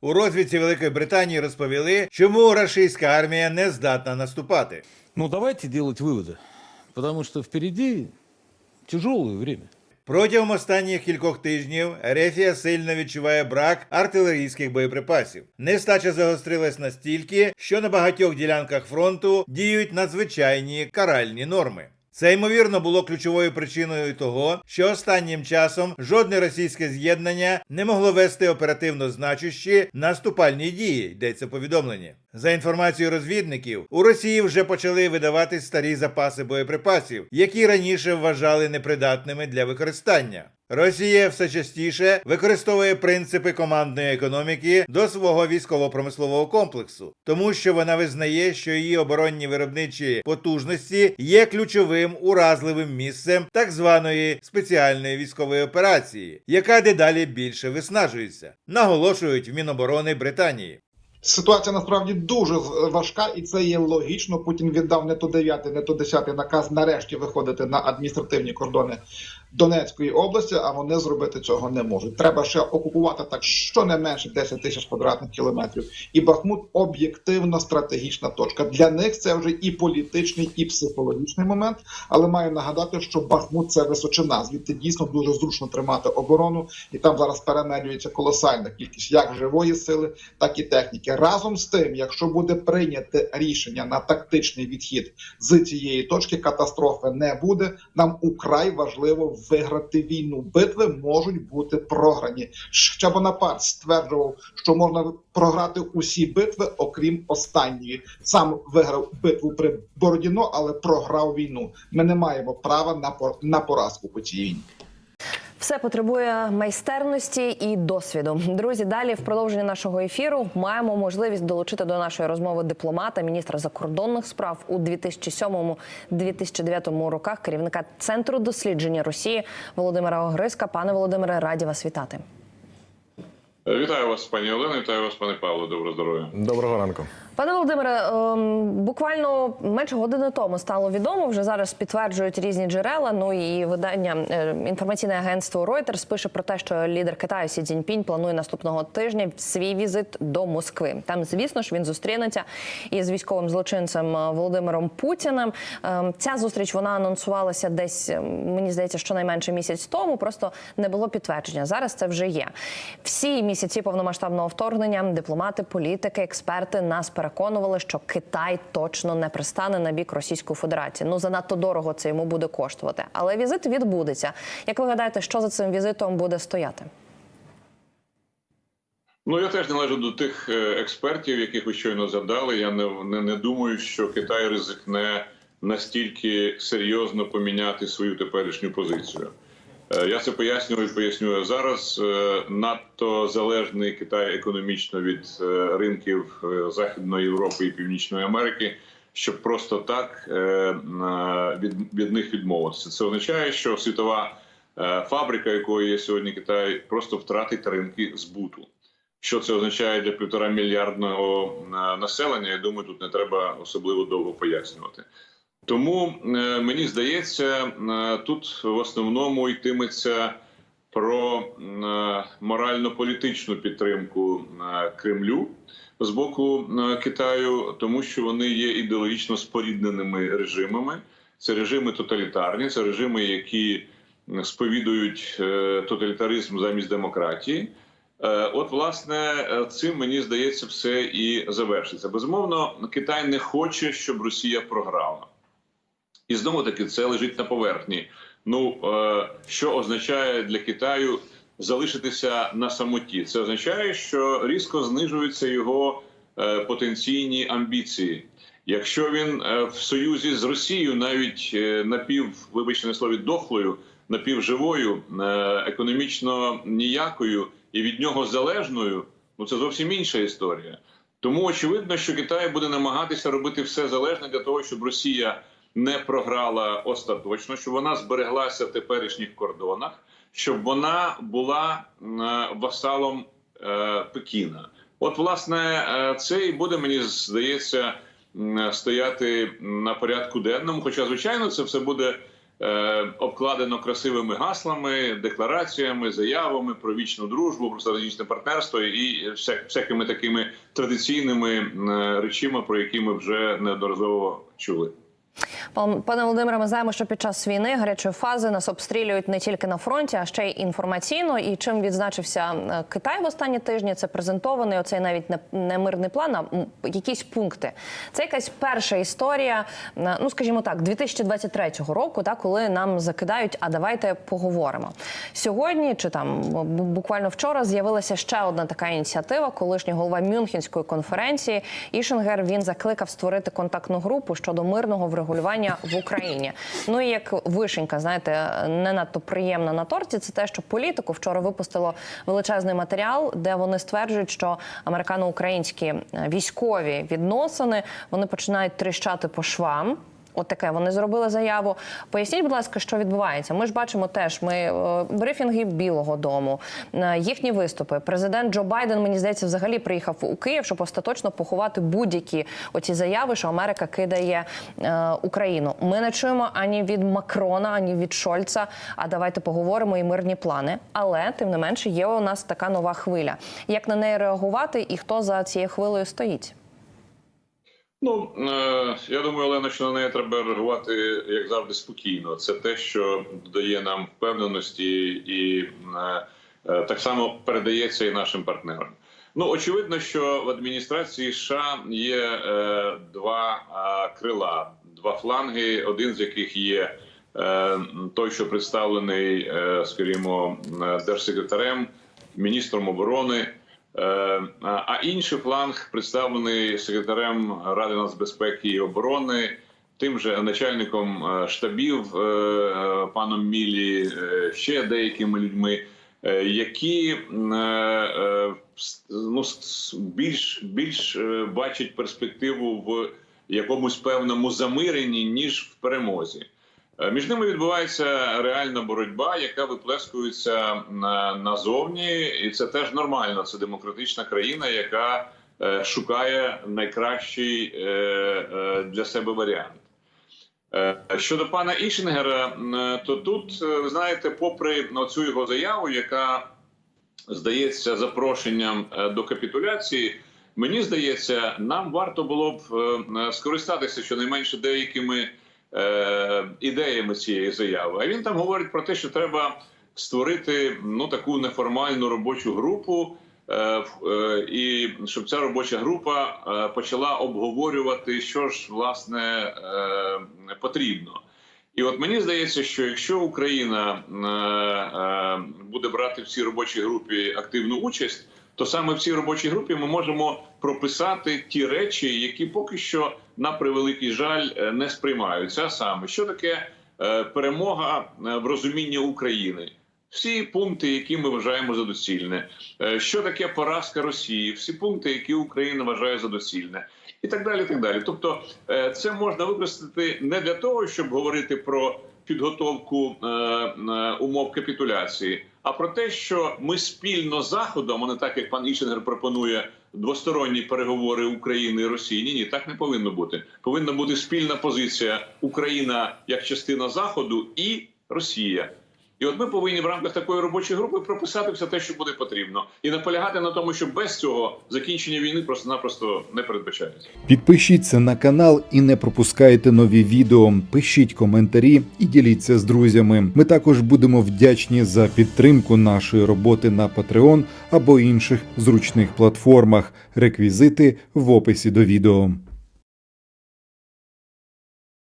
У розвідці Великої Британії розповіли, чому рашистська армія не здатна наступати. Ну, давайте делать выводы, потому что впереди тяжелое время. Протягом останніх кількох тижнів Ерефія сильно відчуває брак артилерійських боєприпасів. Нестача загострилась настільки, що на багатьох ділянках фронту діють надзвичайні каральні норми. Це ймовірно було ключовою причиною того, що останнім часом жодне російське з'єднання не могло вести оперативно значущі наступальні дії. Йдеться в повідомленні. За інформацією розвідників, у Росії вже почали видавати старі запаси боєприпасів, які раніше вважали непридатними для використання. Росія все частіше використовує принципи командної економіки до свого військово-промислового комплексу, тому що вона визнає, що її оборонні виробничі потужності є ключовим уразливим місцем так званої спеціальної військової операції, яка дедалі більше виснажується, наголошують в Міноборони Британії. Ситуація насправді дуже важка, і це є логічно. Путін віддав не то 9, не то 10 наказ нарешті виходити на адміністративні кордони Донецької області, а вони зробити цього не можуть. Треба ще окупувати так щонайменше 10 тисяч квадратних кілометрів. І Бахмут об'єктивно стратегічна точка. Для них це вже і політичний, і психологічний момент. Але маю нагадати, що Бахмут це височина. Звідти дійсно дуже зручно тримати оборону, і там зараз перемелюється колосальна кількість як живої сили, так і техніки. Разом з тим, якщо буде прийняте рішення на тактичний відхід з цієї точки, катастрофи не буде. Нам украй важливо виграти війну. Битви можуть бути програні. Ще Бонапарт стверджував, що можна програти усі битви, окрім останньої. Сам виграв битву при Бородіно, але програв війну. Ми не маємо права на на поразку по цій війні. Все потребує майстерності і досвіду. Друзі, далі в продовженні нашого ефіру маємо можливість долучити до нашої розмови дипломата, міністра закордонних справ у 2007-2009 роках, керівника центру дослідження Росії Володимира Огриска. Пане Володимире, раді вас вітати. Вітаю вас, пані Олено, вітаю вас, пане Павло. Доброго здоров'я. Доброго ранку. Пане Володимире, ем, буквально менше години тому стало відомо. Вже зараз підтверджують різні джерела. Ну і видання е, інформаційне агентство Reuters пише про те, що лідер Китаю Сі Цзіньпінь планує наступного тижня свій візит до Москви. Там, звісно ж, він зустрінеться із військовим злочинцем е, Володимиром Путіним. Ем, Ця зустріч вона анонсувалася десь, ем, мені здається, щонайменше місяць тому. Просто не було підтвердження. Зараз це вже є. Всі місяці повномасштабного вторгнення дипломати, політики, експерти нас переконували, що Китай точно не пристане на бік Російської Федерації. Ну занадто дорого це йому буде коштувати. Але візит відбудеться. Як ви гадаєте, що за цим візитом буде стояти? Ну я теж належу до тих е, експертів, яких ви щойно задали. Я не, не, не думаю, що Китай ризикне настільки серйозно поміняти свою теперішню позицію. Е, Я це пояснюю і пояснюю зараз. е, Надто залежний Китай економічно від е, ринків Західної Європи і Північної Америки, щоб просто так від, них відмовитися. Це означає, що світова фабрика, якою є сьогодні Китай, просто втратить ринки збуту. Що це означає для півтора мільярдного населення? Я думаю, тут не треба особливо довго пояснювати. Тому е, мені здається, е, тут в основному йтиметься про е, морально-політичну підтримку Кремлю з боку Китаю, тому що вони є ідеологічно спорідненими режимами. Це режими тоталітарні, це режими, які сповідують тоталітаризм замість демократії. От, власне, цим мені здається, все і завершиться. Безумовно, Китай не хоче, щоб Росія програла. І знову таки це лежить на поверхні. Ну е, що означає для Китаю залишитися на самоті? Це означає, що різко знижуються його е, потенційні амбіції. Якщо він е, в союзі з Росією, навіть напів, вибачте на слові, дохлою, напівживою, економічно ніякою і від нього залежною, ну це зовсім інша історія. Тому очевидно, що Китай буде намагатися робити все залежне для того, щоб Росія не програла остаточно, щоб вона збереглася в теперішніх кордонах, щоб вона була е, васалом е, Пекіна. От, власне, е, це і буде, мені здається, стояти на порядку денному. Хоча, звичайно, це все буде обкладено красивими гаслами, деклараціями, заявами про вічну дружбу, про стратегічне партнерство і всякими такими традиційними речима, про які ми вже неодноразово чули. Пан- Пане Володимире, ми знаємо, що під час війни гарячої фази нас обстрілюють не тільки на фронті, а ще й інформаційно. І чим відзначився е, Китай в останні тижні, це презентований оцей навіть не, мирний план, а якісь пункти. Це якась перша історія, е, ну скажімо так, 2023 року, так, коли нам закидають, а давайте поговоримо. Сьогодні чи там буквально вчора з'явилася ще одна така ініціатива. Колишній голова Мюнхенської конференції Ішингер він закликав створити контактну групу щодо мирного врегулювання в Україні. Ну і як вишенька, знаєте, не надто приємна на торті. Це те, що політику вчора випустило величезний матеріал, де вони стверджують, що американо-українські е, військові відносини вони починають тріщати по швам. От таке вони зробили заяву. Поясніть, будь ласка, що відбувається. Ми ж бачимо теж ми е, брифінги Білого Дому, е, їхні виступи. Президент Джо Байден, мені здається, взагалі приїхав у Київ, щоб остаточно поховати будь-які оці заяви, що Америка кидає е, Україну. Ми не чуємо ані від Макрона, ані від Шольца. А давайте поговоримо і мирні плани. Але тим не менше є у нас така нова хвиля. Як на неї реагувати, і хто за цією хвилею стоїть? Ну е, я думаю, Олена, що на неї треба реагувати як завжди спокійно. Це те, що додає нам впевненості, і е, е, так само передається і нашим партнерам. Ну очевидно, що в адміністрації США є два крила, два фланги, один з яких є той, що представлений, скажімо, держсекретарем, міністром оборони. Е, А інший фланг представлений секретарем Ради нацбезпеки і оборони, тим же начальником е, штабів е, паном Мілі, ще деякими людьми, які ну, більш більш бачать перспективу в якомусь певному замиренні ніж в перемозі. Е, Між ними відбувається реальна боротьба, яка виплескується назовні, і це теж нормально. Це демократична країна, яка е, шукає найкращий е, для себе варіант. Щодо пана Ішингера, м, то тут ви знаєте, попри цю його заяву, яка здається запрошенням до капітуляції, мені здається, нам варто було б скористатися щонайменше деякими ідеями цієї заяви. А він там говорить про те, що треба створити ну таку неформальну робочу групу. е, е, І щоб ця робоча група е, почала обговорювати, що ж власне е, потрібно. І от мені здається, що якщо Україна е, е, буде брати в цій робочій групі активну участь, то саме в цій робочій групі ми можемо прописати ті речі, які поки що на превеликий жаль е, не сприймаються. А саме що таке е, перемога е, в розумінні України. Всі пункти, які ми вважаємо за доцільне, що таке поразка Росії, всі пункти, які Україна вважає за доцільне, і так далі. і так далі. Тобто, це можна використати не для того, щоб говорити про підготовку умов капітуляції, а про те, що ми спільно з заходом, а не так як пан Ішенгер пропонує двосторонні переговори України і Росії. Ні, ні, так не повинно бути. Повинна бути спільна позиція Україна як частина Заходу і Росія. І от ми повинні в рамках такої робочої групи прописати все те, що буде потрібно, і наполягати на тому, що без цього закінчення війни просто-напросто не передбачається. Підпишіться на канал і не пропускайте нові відео. Пишіть коментарі і діліться з друзями. Ми також будемо вдячні за підтримку нашої роботи на Patreon або інших зручних платформах. Реквізити в описі до відео.